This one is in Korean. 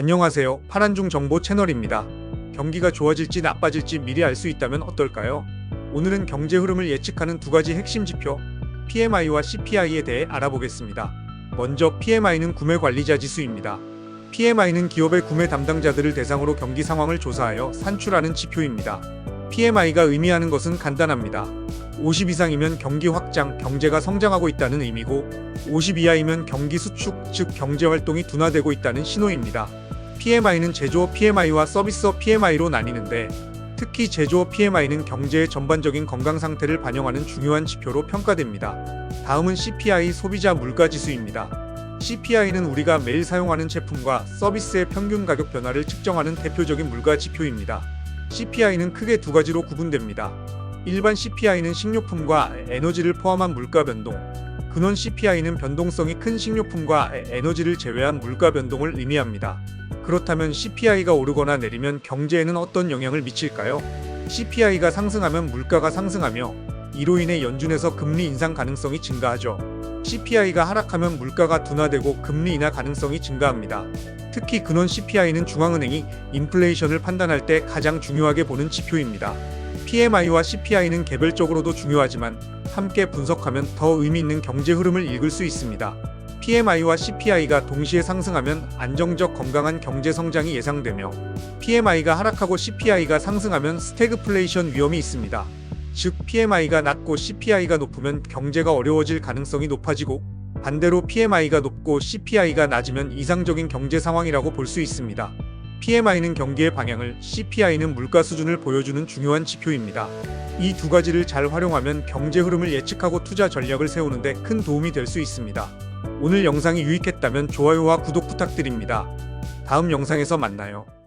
안녕하세요. 파란중 정보 채널입니다. 경기가 좋아질지 나빠질지 미리 알 수 있다면 어떨까요? 오늘은 경제 흐름을 예측하는 두 가지 핵심 지표 PMI와 CPI에 대해 알아보겠습니다. 먼저 PMI는 구매 관리자 지수입니다. PMI는 기업의 구매 담당자들을 대상으로 경기 상황을 조사하여 산출하는 지표입니다. PMI가 의미하는 것은 간단합니다. 50 이상이면 경기 확장, 경제가 성장하고 있다는 의미고 50 이하이면 경기 수축, 즉 경제 활동이 둔화되고 있다는 신호입니다. PMI는 제조업 PMI와 서비스업 PMI로 나뉘는데 특히 제조업 PMI는 경제의 전반적인 건강 상태를 반영하는 중요한 지표로 평가됩니다. 다음은 CPI 소비자 물가 지수입니다. CPI는 우리가 매일 사용하는 제품과 서비스의 평균 가격 변화를 측정하는 대표적인 물가 지표입니다. CPI는 크게 두 가지로 구분됩니다. 일반 CPI는 식료품과 에너지를 포함한 물가 변동, 근원 CPI는 변동성이 큰 식료품과 에너지를 제외한 물가 변동을 의미합니다. 그렇다면 CPI가 오르거나 내리면 경제에는 어떤 영향을 미칠까요? CPI가 상승하면 물가가 상승하며 이로 인해 연준에서 금리 인상 가능성이 증가하죠. CPI가 하락하면 물가가 둔화되고 금리 인하 가능성이 증가합니다. 특히 근원 CPI는 중앙은행이 인플레이션을 판단할 때 가장 중요하게 보는 지표입니다. PMI와 CPI는 개별적으로도 중요하지만 함께 분석하면 더 의미 있는 경제 흐름을 읽을 수 있습니다. PMI와 CPI가 동시에 상승하면 안정적 건강한 경제 성장이 예상되며 PMI가 하락하고 CPI가 상승하면 스태그플레이션 위험이 있습니다. 즉 PMI가 낮고 CPI가 높으면 경제가 어려워질 가능성이 높아지고 반대로 PMI가 높고 CPI가 낮으면 이상적인 경제 상황이라고 볼 수 있습니다. PMI는 경기의 방향을, CPI는 물가 수준을 보여주는 중요한 지표입니다. 이 두 가지를 잘 활용하면 경제 흐름을 예측하고 투자 전략을 세우는데 큰 도움이 될 수 있습니다. 오늘 영상이 유익했다면 좋아요와 구독 부탁드립니다. 다음 영상에서 만나요.